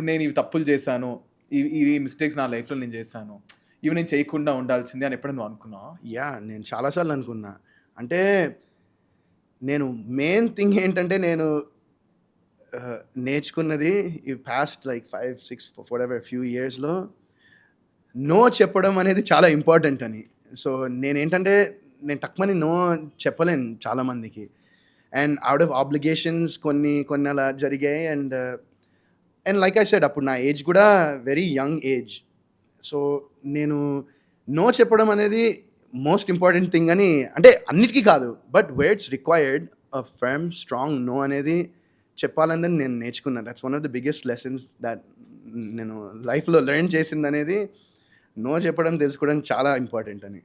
ఇప్పుడు నేను ఇవి తప్పులు చేశాను ఇవి ఇవి మిస్టేక్స్ నా లైఫ్లో నేను చేశాను ఇవి నేను చేయకుండా ఉండాల్సిందే అని ఎప్పుడైనా నువ్వు అనుకున్నావు? యా నేను చాలాసార్లు అనుకున్నా. అంటే నేను మెయిన్ థింగ్ ఏంటంటే నేను నేర్చుకున్నది ఈ past like five six four ever few ఇయర్స్లో నో చెప్పడం అనేది చాలా ఇంపార్టెంట్ అని. సో నేనేంటంటే నేను తక్కువని నో చెప్పలేను చాలామందికి అండ్ అవుట్ ఆఫ్ ఆబ్లిగేషన్స్ కొన్ని కొన్ని అలా జరిగాయి. And and like I said అప్పుడు నా ఏజ్ కూడా వెరీ యంగ్ ఏజ్ సో నేను నో చెప్పడం అనేది మోస్ట్ ఇంపార్టెంట్ థింగ్ అని అంటే అన్నిటికీ కాదు but words required a firm strong no అనేది చెప్పాలని నేను నేర్చుకున్నాను that's one of the biggest lessons that నేను లైఫ్లో లెర్న్ చేసింది అనేది నో చెప్పడం తెలుసుకోవడం చాలా ఇంపార్టెంట్ అని.